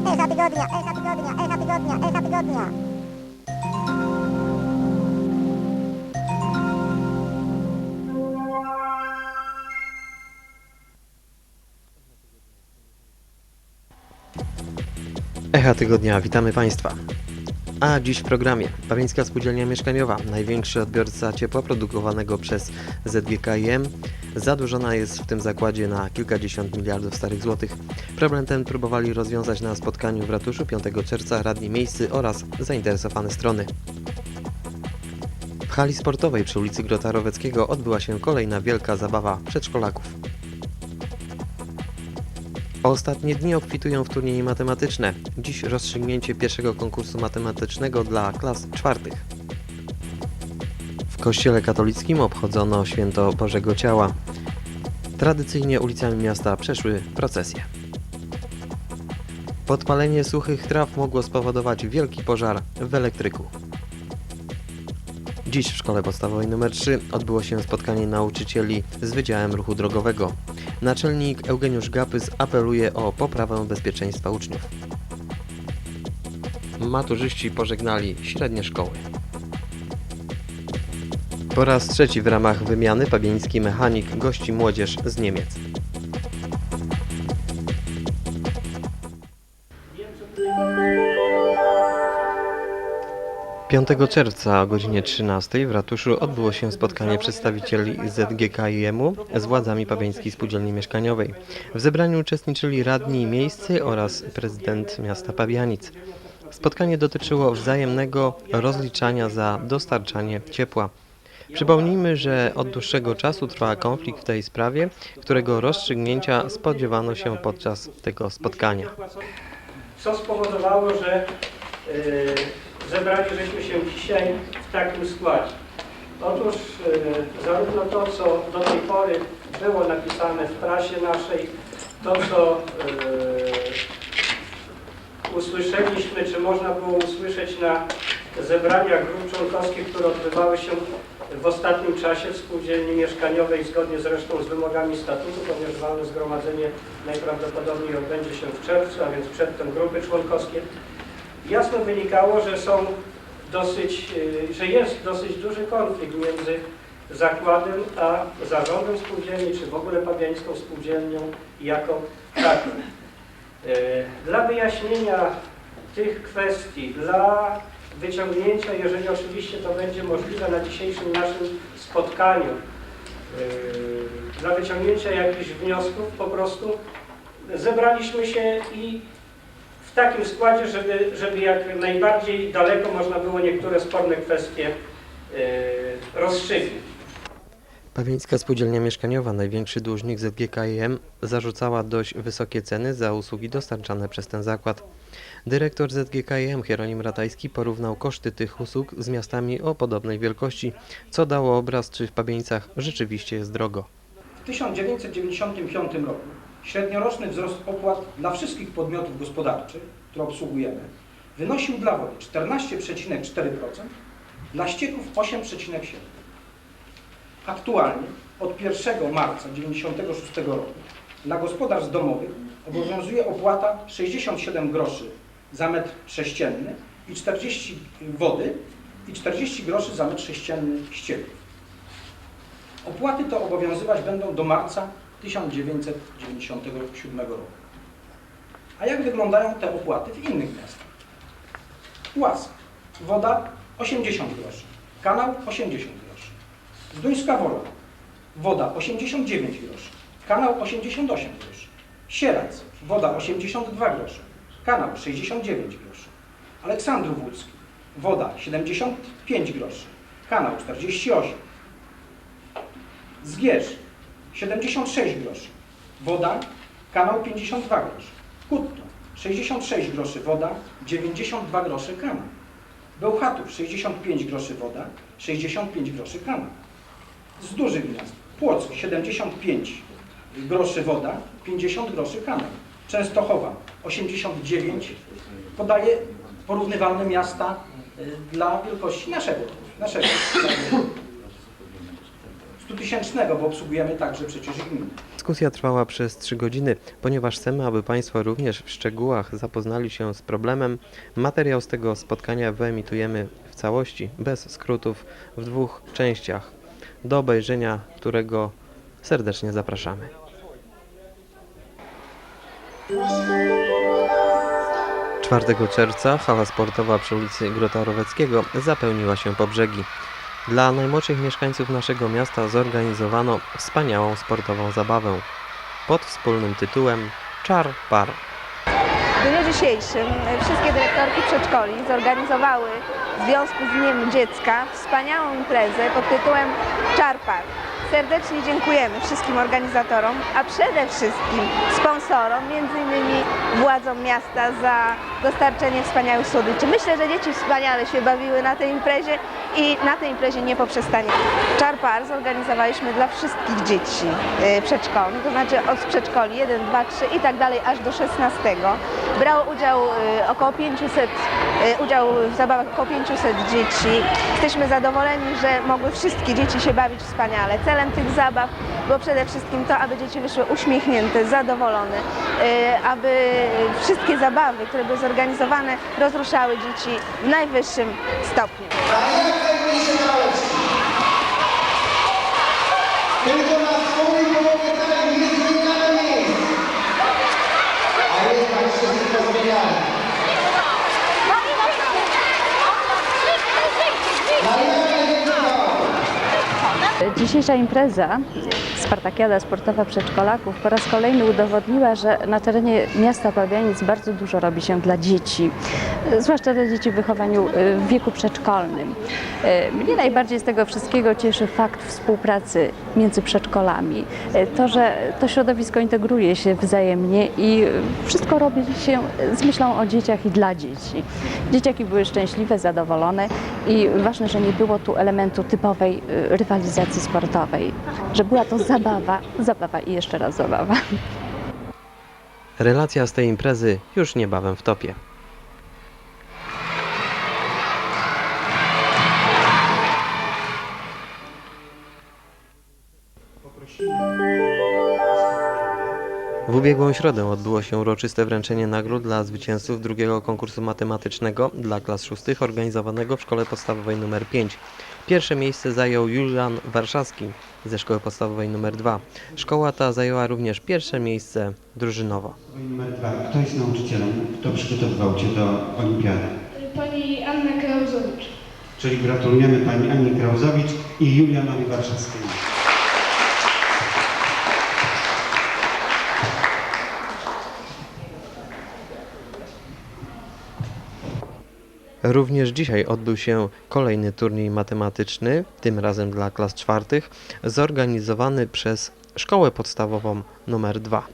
tygodnia, echa tygodnia, echa tygodnia, echa tygodnia, echa tygodnia. Echa Tygodnia, witamy Państwa. A dziś w programie Pawieńska Spółdzielnia Mieszkaniowa, największy odbiorca ciepła produkowanego przez ZGKiM, zadłużona jest w tym zakładzie na kilkadziesiąt miliardów starych złotych. Problem ten próbowali rozwiązać na spotkaniu w ratuszu 5 czerwca radni miejscy oraz zainteresowane strony. W hali sportowej przy ulicy Grota Roweckiego odbyła się kolejna wielka zabawa przedszkolaków. Ostatnie dni obfitują w turnieje matematyczne. Dziś rozstrzygnięcie pierwszego konkursu matematycznego dla klas czwartych. Kościele katolickim obchodzono święto Bożego Ciała. Tradycyjnie ulicami miasta przeszły procesje. Podpalenie suchych traw mogło spowodować wielki pożar w elektryku. Dziś w szkole podstawowej nr 3 odbyło się spotkanie nauczycieli z Wydziałem Ruchu Drogowego. Naczelnik Eugeniusz Gapys apeluje o poprawę bezpieczeństwa uczniów. Maturzyści pożegnali średnie szkoły. Po raz trzeci w ramach wymiany pabieński mechanik gości młodzież z Niemiec. 5 czerwca o godzinie 13 w ratuszu odbyło się spotkanie przedstawicieli ZGKiM-u z władzami Pawieńskiej Spółdzielni Mieszkaniowej. W zebraniu uczestniczyli radni miejscy oraz prezydent miasta Pawianic. Spotkanie dotyczyło wzajemnego rozliczania za dostarczanie ciepła. Przypomnijmy, że od dłuższego czasu trwa konflikt w tej sprawie, którego rozstrzygnięcia spodziewano się podczas tego spotkania. co spowodowało, że y, zebrali żeśmy się dzisiaj w takim składzie. Otóż y, zarówno to, co do tej pory było napisane w prasie naszej, to, co y, usłyszeliśmy, czy można było usłyszeć na zebraniach grup członkowskich, które odbywały się w ostatnim czasie w spółdzielni mieszkaniowej, zgodnie zresztą z wymogami statutu, ponieważ walne zgromadzenie najprawdopodobniej odbędzie się w czerwcu, a więc przedtem grupy członkowskie. Jasno wynikało, że są dosyć, y, że jest dosyć duży konflikt między zakładem a zarządem spółdzielni, czy w ogóle pawiańską spółdzielnią jako taką. Y, Dla wyjaśnienia tych kwestii, dla wyciągnięcia, jeżeli oczywiście to będzie możliwe na dzisiejszym naszym spotkaniu, yy, dla wyciągnięcia jakichś wniosków po prostu zebraliśmy się i w takim składzie, żeby, żeby jak najbardziej daleko można było niektóre sporne kwestie yy, rozstrzygnąć. Pawieńska Spółdzielnia Mieszkaniowa, największy dłużnik ZGKiM, zarzucała dość wysokie ceny za usługi dostarczane przez ten zakład. Dyrektor ZGKiM Hieronim Ratajski porównał koszty tych usług z miastami o podobnej wielkości, co dało obraz, czy w Pawieńcach rzeczywiście jest drogo. W 1995 roku średnioroczny wzrost opłat dla wszystkich podmiotów gospodarczych, które obsługujemy, wynosił dla wody 14,4%, dla ścieków 8,7%. Aktualnie od 1 marca 1996 roku dla gospodarstw domowych obowiązuje opłata 67 groszy za metr sześcienny i 40 wody i 40 groszy za metr sześcienny ścieków. Opłaty to obowiązywać będą do marca 1997 roku. A jak wyglądają te opłaty w innych miastach? Łask. Woda 80 groszy. Kanał 80 groszy. Zduńska Wola. Woda 89 groszy. Kanał 88 groszy. Sierac. Woda 82 grosze. Kanał 69 groszy. Aleksandrów Łódzki. Woda 75 groszy. Kanał 48. Zgierz 76 groszy. Woda, kanał 52 groszy. Kutno 66 groszy woda, 92 groszy kanał. Bełchatów 65 groszy woda, 65 groszy kanał. Z dużych miast Płock 75 groszy woda, 50 groszy kanał. Częstochowa 89 podaje porównywalne miasta y, dla wielkości naszego, naszego kraju. 100-tysięcznego, bo obsługujemy także przecież gminy. Dyskusja trwała przez 3 godziny. Ponieważ chcemy, aby Państwo również w szczegółach zapoznali się z problemem, materiał z tego spotkania wyemitujemy w całości, bez skrótów, w dwóch częściach, do obejrzenia którego serdecznie zapraszamy. Czwartego czerwca hala sportowa przy ulicy Grota Roweckiego zapełniła się po brzegi. Dla najmłodszych mieszkańców naszego miasta zorganizowano wspaniałą sportową zabawę pod wspólnym tytułem Czar Par. W dniu dzisiejszym wszystkie dyrektorki przedszkoli zorganizowały w związku z Dniem Dziecka wspaniałą imprezę pod tytułem Czarpar. Serdecznie dziękujemy wszystkim organizatorom, a przede wszystkim sponsorom, innymi władzom miasta za dostarczenie wspaniałych słodyczy. Myślę, że dzieci wspaniale się bawiły na tej imprezie i na tej imprezie nie poprzestanie. Czarpar zorganizowaliśmy dla wszystkich dzieci e, przedszkolnych, to znaczy od przedszkoli 1, 2, 3 i tak dalej aż do 16. Brało udział e, około 500, e, udział w zabawach około 500 dzieci. Jesteśmy zadowoleni, że mogły wszystkie dzieci się bawić wspaniale. Celem tych zabaw było przede wszystkim to, aby dzieci wyszły uśmiechnięte, zadowolone, aby wszystkie zabawy, które były zorganizowane, rozruszały dzieci w najwyższym stopniu. Tylko na swojej głowie tak jest zmieniane miejsce. A jednak wszystko zmieniane. Na jak nie wydało. Dzisiejsza impreza Spartakiada Sportowa Przedszkolaków po raz kolejny udowodniła, że na terenie miasta Pabianic bardzo dużo robi się dla dzieci, zwłaszcza dla dzieci w wychowaniu e, w wieku przedszkolnym. E, Mnie najbardziej z tego wszystkiego cieszy fakt współpracy między przedszkolami. E, To, że to środowisko integruje się wzajemnie i wszystko robi się z myślą o dzieciach i dla dzieci. Dzieciaki były szczęśliwe, zadowolone i ważne, że nie było tu elementu typowej rywalizacji sportowej, że była to zabawa, zabawa i jeszcze raz zabawa. Relacja z tej imprezy już niebawem w topie. W ubiegłą środę odbyło się uroczyste wręczenie nagród dla zwycięzców drugiego konkursu matematycznego dla klas szóstych organizowanego w szkole podstawowej nr 5. Pierwsze miejsce zajął Julian Warszawski ze szkoły podstawowej nr 2. Szkoła ta zajęła również pierwsze miejsce drużynowo. Numer dwa. Kto jest nauczycielem? Kto przygotowywał Cię do olimpiady? Pani Anna Krauzowicz. Czyli gratulujemy Pani Annie Krauzowicz i Julianowi Warszawskiemu. Również dzisiaj odbył się kolejny turniej matematyczny, tym razem dla klas czwartych, zorganizowany przez Szkołę Podstawową nr 2.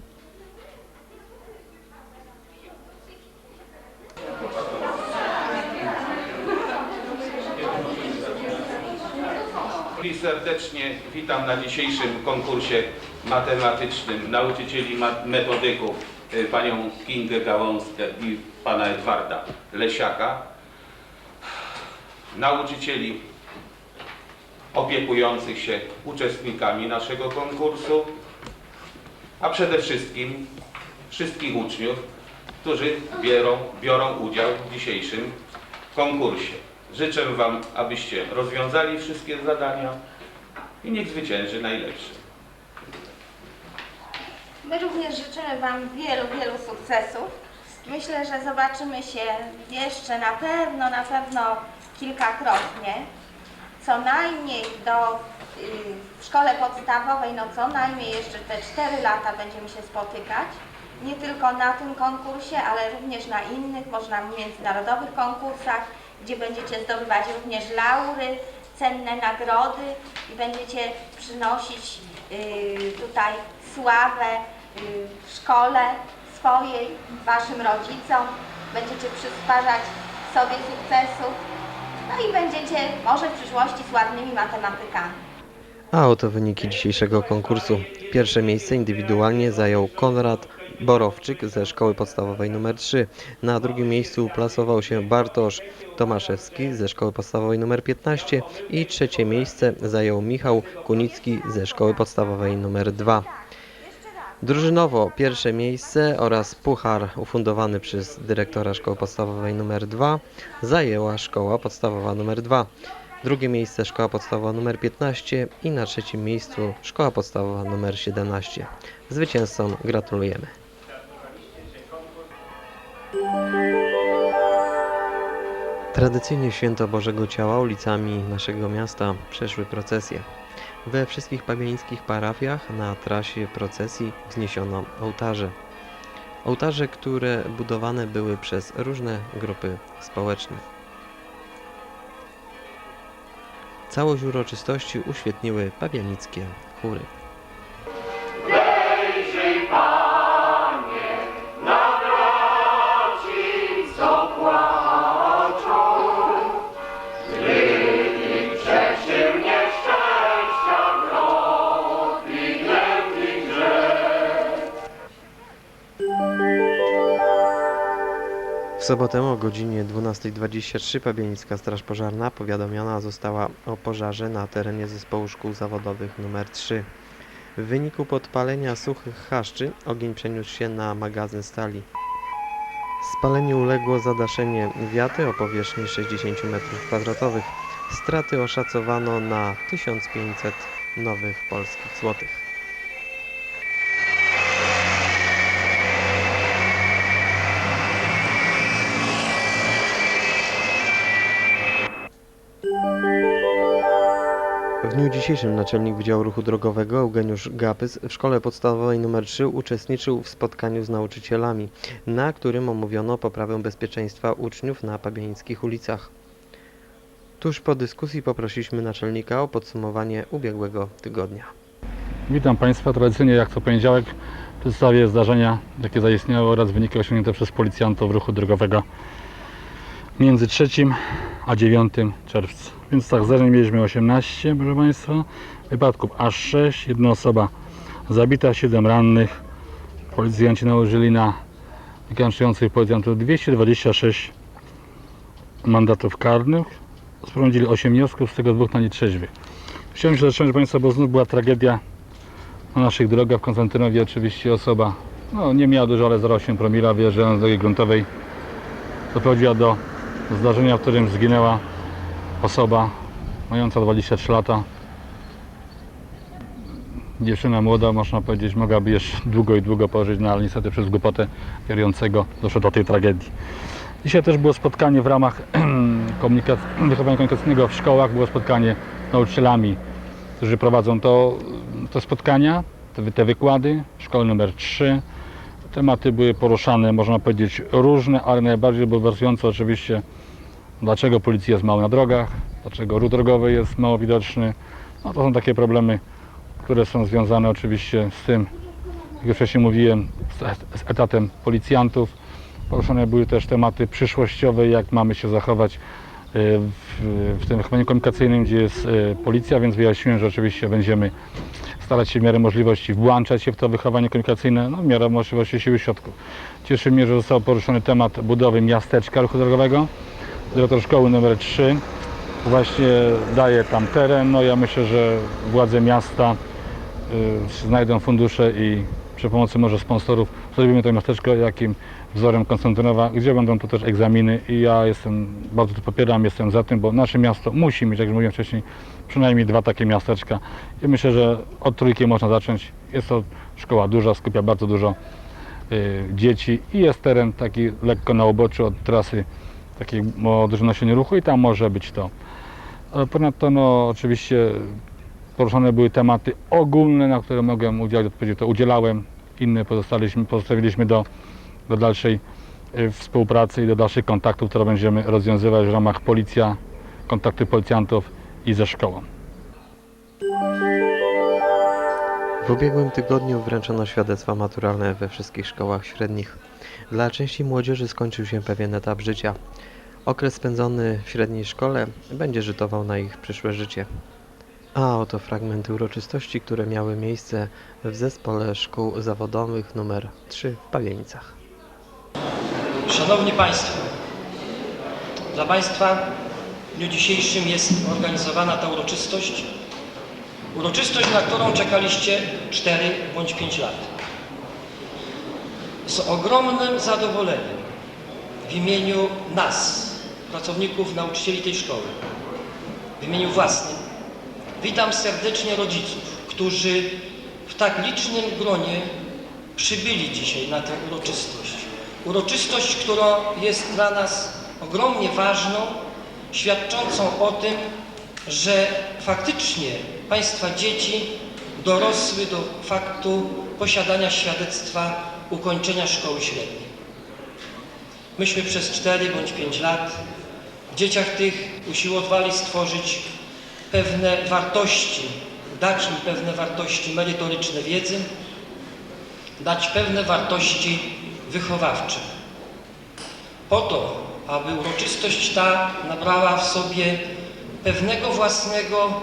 I serdecznie witam na dzisiejszym konkursie matematycznym nauczycieli metodyków y, panią Kingę Gałązkę i pana Edwarda Lesiaka, nauczycieli opiekujących się uczestnikami naszego konkursu, a przede wszystkim wszystkich uczniów, którzy biorą, biorą udział w dzisiejszym konkursie. Życzę Wam, abyście rozwiązali wszystkie zadania i niech zwycięży najlepszy. My również życzymy Wam wielu, wielu sukcesów. Myślę, że zobaczymy się jeszcze na pewno, na pewno kilkakrotnie. Co najmniej do, y, w szkole podstawowej, no co najmniej jeszcze te 4 lata będziemy się spotykać. Nie tylko na tym konkursie, ale również na innych, można międzynarodowych konkursach, gdzie będziecie zdobywać również laury, cenne nagrody i będziecie przynosić y, tutaj sławę y, w szkole swojej, waszym rodzicom, będziecie przysparzać sobie sukcesów, no i będziecie może w przyszłości sławnymi matematykami. A oto wyniki dzisiejszego konkursu. Pierwsze miejsce indywidualnie zajął Konrad Borowczyk ze szkoły podstawowej nr 3. Na drugim miejscu plasował się Bartosz Tomaszewski ze szkoły podstawowej nr 15 i trzecie miejsce zajął Michał Kunicki ze szkoły podstawowej nr 2. Drużynowo pierwsze miejsce oraz puchar ufundowany przez dyrektora szkoły podstawowej nr 2 zajęła szkoła podstawowa nr 2. Drugie miejsce szkoła podstawowa nr 15 i na trzecim miejscu szkoła podstawowa nr 17. Zwycięzcom gratulujemy. Tradycyjnie święto Bożego Ciała ulicami naszego miasta przeszły procesje. We wszystkich pabiańskich parafiach na trasie procesji wzniesiono ołtarze. Ołtarze, które budowane były przez różne grupy społeczne. Całość uroczystości uświetniły pabianickie chóry. Sobotę o godzinie 12.23 Pabianicka Straż Pożarna powiadomiona została o pożarze na terenie zespołu szkół zawodowych nr 3. W wyniku podpalenia suchych chaszczy ogień przeniósł się na magazyn stali. Spaleniu uległo zadaszenie wiaty o powierzchni 60 m2. Straty oszacowano na 1500 nowych polskich złotych. Dniu dzisiejszym naczelnik Wydziału Ruchu Drogowego Eugeniusz Gapys w szkole podstawowej nr 3 uczestniczył w spotkaniu z nauczycielami, na którym omówiono poprawę bezpieczeństwa uczniów na pabiańskich ulicach. Tuż po dyskusji poprosiliśmy naczelnika o podsumowanie ubiegłego tygodnia. Witam Państwa. Tradycyjnie jak co poniedziałek przedstawię zdarzenia, jakie zaistniały oraz wyniki osiągnięte przez policjantów ruchu drogowego między 3 a 9 czerwca. Więc tak, zdarzeń mieliśmy 18, proszę Państwa, wypadków aż 6, jedna osoba zabita, 7 rannych. Policjanci nałożyli na wykańczających policjantów 226 mandatów karnych. Sporządzili 8 wniosków, z tego dwóch na nietrzeźwych. Chciałem się zacząć, Państwa, bo znów była tragedia na naszych drogach w Konstantynowie. Oczywiście osoba no, nie miała dużo, ale 0,8 promila wyjeżdżając z drogi gruntowej doprowadziła do zdarzenia, w którym zginęła osoba mająca 23 lata. Dziewczyna młoda, można powiedzieć, mogłaby jeszcze długo i długo pożyć, no ale niestety przez głupotę kierującego doszło do tej tragedii. Dzisiaj też było spotkanie w ramach komunikac- wychowania komunikacyjnego w szkołach, było spotkanie z nauczycielami, którzy prowadzą to, te spotkania, te, te wykłady, szkoły numer 3. Tematy były poruszane, można powiedzieć, różne, ale najbardziej bulwersujące oczywiście, dlaczego policji jest mało na drogach, dlaczego ruch drogowy jest mało widoczny. No to są takie problemy, które są związane oczywiście z tym, jak już wcześniej mówiłem, z, etatem policjantów. Poruszone były też tematy przyszłościowe, jak mamy się zachować e, w, w tym wychowaniu komunikacyjnym, gdzie jest e, policja, więc wyjaśniłem, że oczywiście będziemy starać się w miarę możliwości włączać się w to wychowanie komunikacyjne, no w miarę możliwości siły środków. Cieszy mnie, że został poruszony temat budowy miasteczka ruchu drogowego. Dyrektor szkoły nr 3 właśnie daje tam teren. No ja myślę, że władze miasta y, znajdą fundusze i przy pomocy może sponsorów zrobimy to miasteczko jakim wzorem Konstantynowa, gdzie będą to też egzaminy i ja jestem, bardzo to popieram, jestem za tym, bo nasze miasto musi mieć, jak już mówiłem wcześniej, przynajmniej dwa takie miasteczka i myślę, że od trójki można zacząć. Jest to szkoła duża, skupia bardzo dużo y, dzieci i jest teren taki lekko na uboczu od trasy takiej o nosieniu ruchu i tam może być to. Ponadto no, oczywiście poruszone były tematy ogólne, na które mogłem udzielić odpowiedzi, to udzielałem. Inne pozostaliśmy, pozostawiliśmy do, do dalszej y, współpracy i do dalszych kontaktów, które będziemy rozwiązywać w ramach policja, kontakty policjantów i ze szkołą. W ubiegłym tygodniu wręczono świadectwa maturalne we wszystkich szkołach średnich. Dla części młodzieży skończył się pewien etap życia. Okres spędzony w średniej szkole będzie rzutował na ich przyszłe życie. A oto fragmenty uroczystości, które miały miejsce w Zespole Szkół Zawodowych nr 3 w Pawienicach. Szanowni Państwo, dla Państwa w dniu dzisiejszym jest organizowana ta uroczystość. Uroczystość, na którą czekaliście 4 bądź 5 lat. Z ogromnym zadowoleniem w imieniu nas, pracowników, nauczycieli tej szkoły, w imieniu własnym, witam serdecznie rodziców, którzy w tak licznym gronie przybyli dzisiaj na tę uroczystość. Uroczystość, która jest dla nas ogromnie ważną, świadczącą o tym, że faktycznie Państwa dzieci dorosły do faktu posiadania świadectwa ukończenia szkoły średniej. Myśmy przez 4 bądź 5 lat w dzieciach tych usiłowali stworzyć pewne wartości, dać im pewne wartości merytoryczne wiedzy, dać pewne wartości wychowawcze. Po to, aby uroczystość ta nabrała w sobie pewnego własnego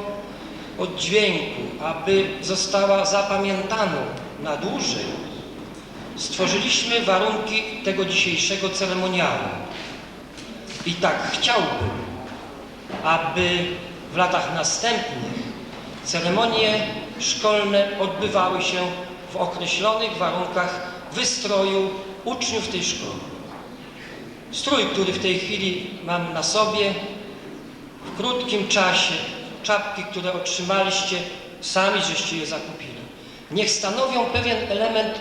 oddźwięku, aby została zapamiętaną na dłużej, stworzyliśmy warunki tego dzisiejszego ceremoniału. I tak chciałbym, aby w latach następnych ceremonie szkolne odbywały się w określonych warunkach wystroju uczniów tej szkoły. Strój, który w tej chwili mam na sobie, w krótkim czasie, czapki, które otrzymaliście, sami żeście je zakupili. Niech stanowią pewien element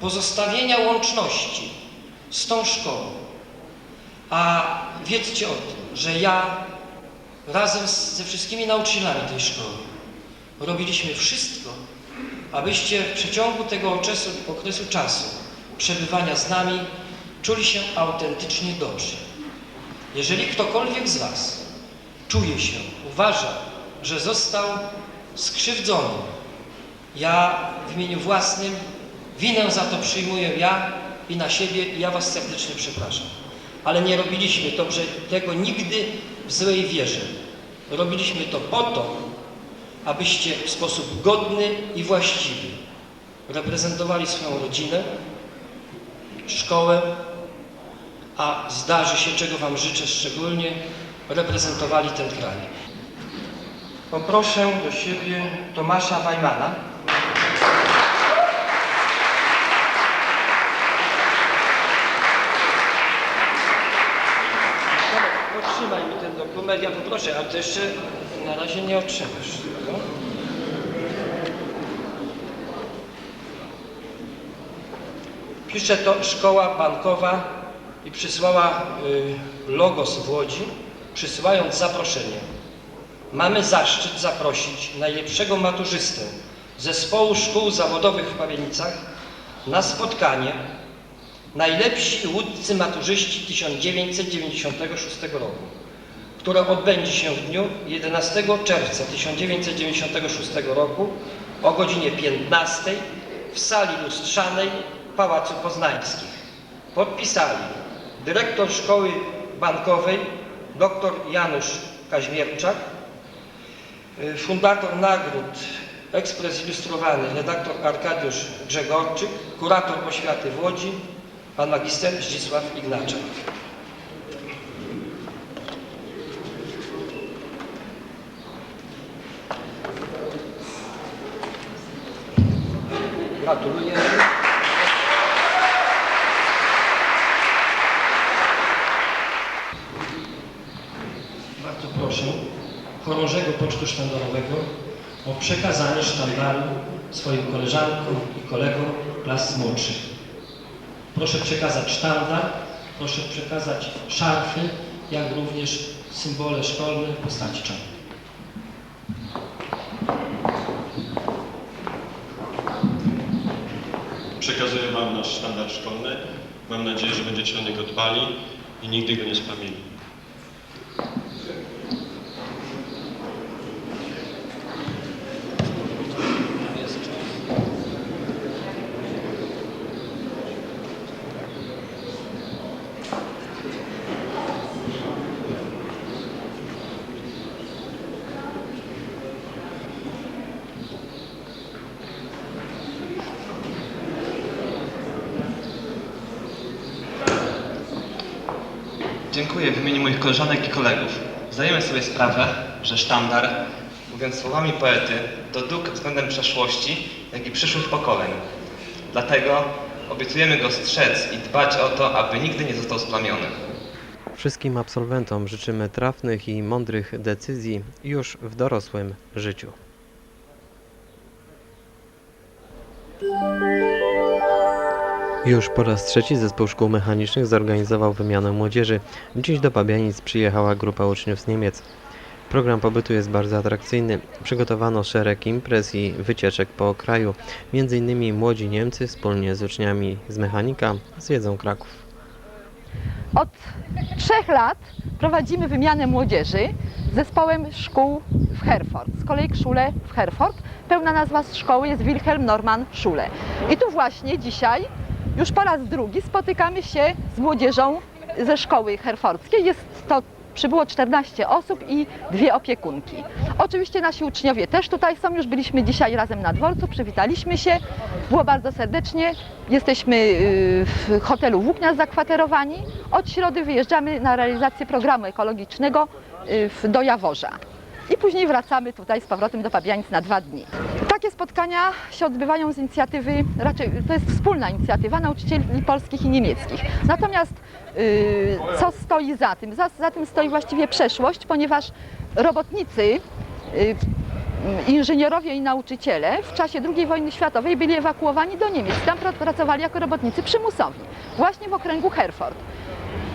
pozostawienia łączności z tą szkołą. A wiedzcie o tym, że ja razem z, ze wszystkimi nauczycielami tej szkoły robiliśmy wszystko, abyście w przeciągu tego okresu, okresu czasu przebywania z nami czuli się autentycznie dobrze. Jeżeli ktokolwiek z Was czuje się, uważa, że został skrzywdzony, ja w imieniu własnym winę za to przyjmuję ja i na siebie i ja Was serdecznie przepraszam. Ale nie robiliśmy tego nigdy w złej wierze. Robiliśmy to po to, abyście w sposób godny i właściwy reprezentowali swoją rodzinę, szkołę, a zdarzy się, czego Wam życzę szczególnie, reprezentowali ten kraj. Poproszę do siebie Tomasza Wajmana. Ja poproszę, ale to jeszcze na razie nie otrzymasz. tego. Pisze to szkoła bankowa i przysłała y, logos w Łodzi, przysyłając zaproszenie. Mamy zaszczyt zaprosić najlepszego maturzystę Zespołu Szkół Zawodowych w Pawienicach na spotkanie Najlepsi łódcy maturzyści 1996 roku, które odbędzie się w dniu 11 czerwca 1996 roku o godzinie 15 w sali lustrzanej Pałacu Poznańskich. Podpisali dyrektor Szkoły Bankowej dr Janusz Kaźmierczak, y, fundator nagród Ekspres Ilustrowany redaktor Arkadiusz Grzegorczyk, kurator oświaty w Łodzi, pan magister Zdzisław Ignaczak. Gratuluję. Bardzo proszę chorążego pocztu sztandarowego o przekazanie sztandaru swoim koleżankom i kolegom klas młodszych. Proszę przekazać sztandar, proszę przekazać szarfy, jak również symbole szkolne w postaci czapy. Przekazuję Wam nasz standard szkolny. Mam nadzieję, że będziecie o niego dbali i nigdy go nie spamili. Dziękuję w imieniu moich koleżanek i kolegów. Zdajemy sobie sprawę, że sztandar, mówiąc słowami poety, to dług względem przeszłości, jak i przyszłych pokoleń. Dlatego obiecujemy go strzec i dbać o to, aby nigdy nie został splamiony. Wszystkim absolwentom życzymy trafnych i mądrych decyzji już w dorosłym życiu. Już po raz trzeci zespół szkół mechanicznych zorganizował wymianę młodzieży. Dziś do Pabianic przyjechała grupa uczniów z Niemiec. Program pobytu jest bardzo atrakcyjny. Przygotowano szereg imprez i wycieczek po kraju. Między innymi młodzi Niemcy wspólnie z uczniami z mechanika zwiedzą Kraków. Od trzech lat prowadzimy wymianę młodzieży z zespołem szkół w Herford, z kolei Schule w Herford. Pełna nazwa szkoły jest Wilhelm Norman Schule. I tu właśnie dzisiaj, już po raz drugi, spotykamy się z młodzieżą ze szkoły herfordzkiej. Jest to Przybyło 14 osób i dwie opiekunki. Oczywiście nasi uczniowie też tutaj są, już byliśmy dzisiaj razem na dworcu, przywitaliśmy się, było bardzo serdecznie. Jesteśmy y, w hotelu Włókniarz zakwaterowani. Od środy wyjeżdżamy na realizację programu ekologicznego y, do Jaworza. I później wracamy tutaj z powrotem do Pabianic na dwa dni. Takie spotkania się odbywają z inicjatywy, raczej to jest wspólna inicjatywa nauczycieli polskich i niemieckich. Natomiast y, co stoi za tym? Za, za tym stoi właściwie przeszłość, ponieważ robotnicy, y, inżynierowie i nauczyciele w czasie II wojny światowej byli ewakuowani do Niemiec. Tam pra- pracowali jako robotnicy przymusowi, właśnie w okręgu Herford.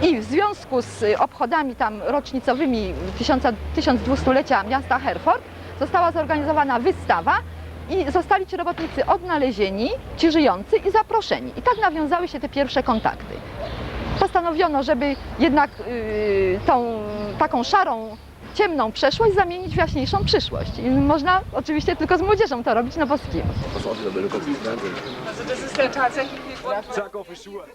I w związku z obchodami tam rocznicowymi 1000 1200-lecia miasta Herford została zorganizowana wystawa i zostali ci robotnicy odnalezieni, ci żyjący i zaproszeni. I tak nawiązały się te pierwsze kontakty. Postanowiono, żeby jednak y, tą taką szarą, ciemną przeszłość zamienić w jaśniejszą przyszłość. I można oczywiście tylko z młodzieżą to robić, no bo z kim? Also das ist der tatsächliche Grund. Zack auf die Schuhe.